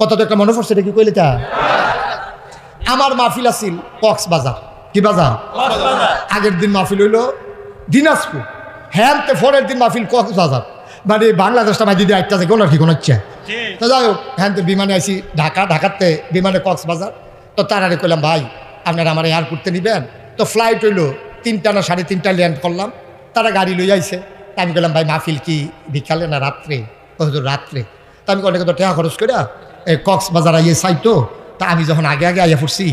কত তো একটা মনে পড়ছে এটা কি কইলে তা? আমার মাহফিল আছিল কক্সবাজার। কি বাজার? আগের দিন মাহফিল হইল দিনাজপুর। হ্যাঁ তো পরের দিন মাহফিল কক্সবাজার। মানে বাংলাদেশটা মাই দিদি একটা থেকে কি কোনো ইচ্ছা? তো যাই হোক হ্যাঁ তো বিমানে আইসি ঢাকা ঢাকাতে বিমানে কক্সবাজার। তো তারারে কইলাম ভাই আপনারা আমার এয়ারপোর্টে নিবেন? তো ফ্লাইট হইল তিনটা না সাড়ে তিনটা ল্যান্ড করলাম। তারা গাড়ি লই আইছে। তা আমি বললাম ভাই মাহফিল কি বিকালে না রাত্রে? হুজুর রাত্রে। তা আমি অনেক তো টাকা খরচ করে এই কক্সবাজার আইয়ে চাইতো তা আমি যখন আগে আগে আইয়া পড়ছি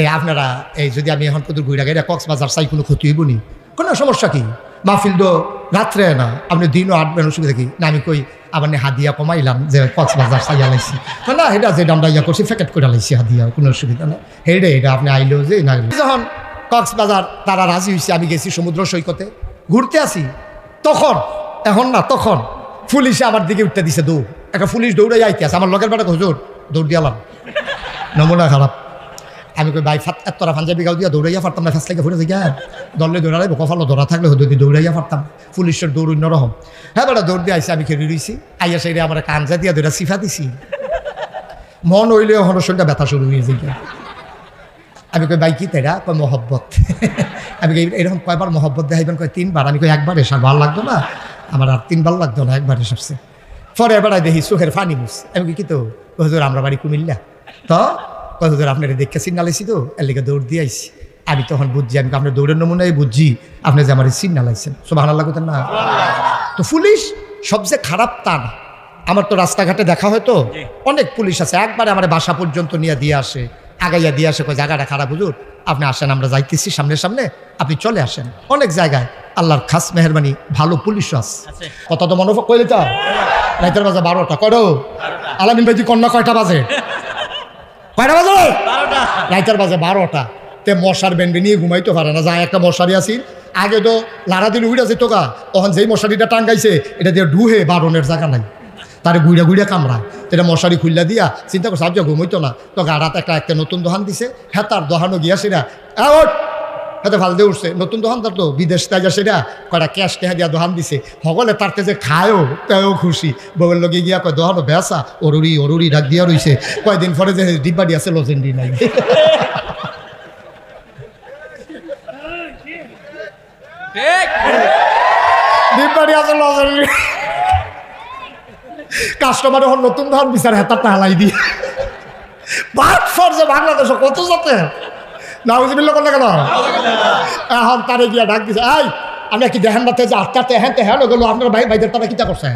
এই আপনারা এই যদি আমি এখন কত ঘুরে গেলে কক্সবাজার চাই, কোনো ক্ষতি হইব নি? কোনো সমস্যা কি? মাহফিল তো রাত্রে না, আপনি দিনও আটবেন অসুবিধা কি না, আমি কই আবার নি হাদিয়া কমাইলাম যে কক্সবাজার চাইয়া লাইছি। না, এটা যেটা আমরা ইয়া করছি প্যাকেট করে লাইছি হাদিয়া কোনো অসুবিধা নেই। হেডে এটা আপনি আইলেও যে না যখন কক্সবাজার তারা রাজি হয়েছে আমি গেছি সমুদ্র সৈকতে। ঘুরতে আসি, তখন, এখন না, তখন পুলিশে আমার দিকে উঠতে দিছে দৌড়। একটা পুলিশ দৌড়ে যাইতে আছে আমার লগের বেটা হুজুর, দৌড় দিয়ালাম নমুনা খারাপ। আমি কই, ভাই, ফাত তোরা পাঞ্জাবি গাও দিয়া দৌড়াইয়া পারতাম না ফেস লাগে ফুটে থেকে দলে দৌড়ালে কফালো দৌড়া থাকলে হয়তো যদি দৌড়াইয়া পারতাম পুলিশের দৌড় অন্যরকম। হ্যাঁ বেটা দৌড় দিয়ে আইসি, আমি খেলে রইছি। আইয়া সেই আমার কাঞ্জা দিয়া দৌড়া সিফা দিছি। মন হইলে হন শরীরটা ব্যথা শুরু হয়ে যায়। আমি কই, ভাই, কি তেরা? কয়, মহব্বত। আমি কই, এরকম কয়বার মহব্বত দেখাইবেন? কয়, তিনবার। আমি কই, একবার এসব ভালো লাগতো না? আমার আর তিনবার লাগতো না, একবার এসবছে পরে এবার দেখি চোখের ফানি মুস আমি কি তো? হুজুর আমরা বাড়ি কুমিল্লা? তো হুজুর আপনার দেখে সিগনালাইছি তো এর লিগে দৌড় দিয়ে আইছি। আমি তখন বুঝছি আমি আপনার দৌড়ের নমুনায় বুঝছি আপনি যে আমার সিগনালাইছেন সব ভালো লাগতো না। তো পুলিশ সবচেয়ে খারাপ তা না। আমার তো রাস্তাঘাটে দেখা হয়তো অনেক পুলিশ আছে একবারে আমার বাসা পর্যন্ত নিয়ে দিয়ে আসে আগাইয়া দিয়ে আসে কই জায়গাটা খারাপ হুজুর আপনি আসেন আমরা যাইতেছি সামনে সামনে আপনি চলে আসেন। অনেক জায়গায় আল্লাহর খাস মেহরবানি ভালো পুলিশও আছে। কত তো মনে কইলে তো রাইতের বাজে বারোটা। কয়টো আলামিন ভাই তুই কন্যা কয়টা বাজে? কয়টা বাজে রাইতের বাজে বারোটা। তে মশার বেন্ডে নিয়ে ঘুমাইতে পারে না। যায় একটা মশারি আসি আগে তো লাড়া দিল উড়ে যেত গা। তখন যেই মশারিটা টাঙ্গাইছে এটা দিয়ে ডুহে বারণের জায়গা নাই। তারে গুইড়া গুইড়া কামড়ায়। এটা মশারি খুললা দিয়া চিন্তা করছে আজ ঘুমাইতো না। তো গাড়াতে একটা একটা নতুন দোহান দিছে। হ্যাঁ তার দোকানও গিয়া হাতে ভালো দিয়ে উঠছে। নতুন দোকান তার তো বিদেশ তাই সেটা কয়টা ক্যাশ টেহা দিয়া দোকান দিছে। সকলে তারতে যে খায়ও তাইও খুশি। বউয়ের লগে গিয়া কয় দোকানও বেসা অরুরি অরুরি ডাক দিয়া রইছে। কয়দিন পরে যে ডিব্বাডি আছে লজেন্ডি নাই। ডিব্বাডি আছে লজেন্ডি কাস্টমার এখন নতুন ধান বিচার হেতারটা হালাই দিয়ে। বাদ ফরজে বাংলাদেশে কত যাতে নাউজিবিল্লা এখন তারে গিয়া ডাক দিছে, এই আমরা কি দেখেন না যে আটটাতে হ্যাঁ হ্যাঁ গেলো আপনার ভাই, ভাইদের তারা কিতা করছে?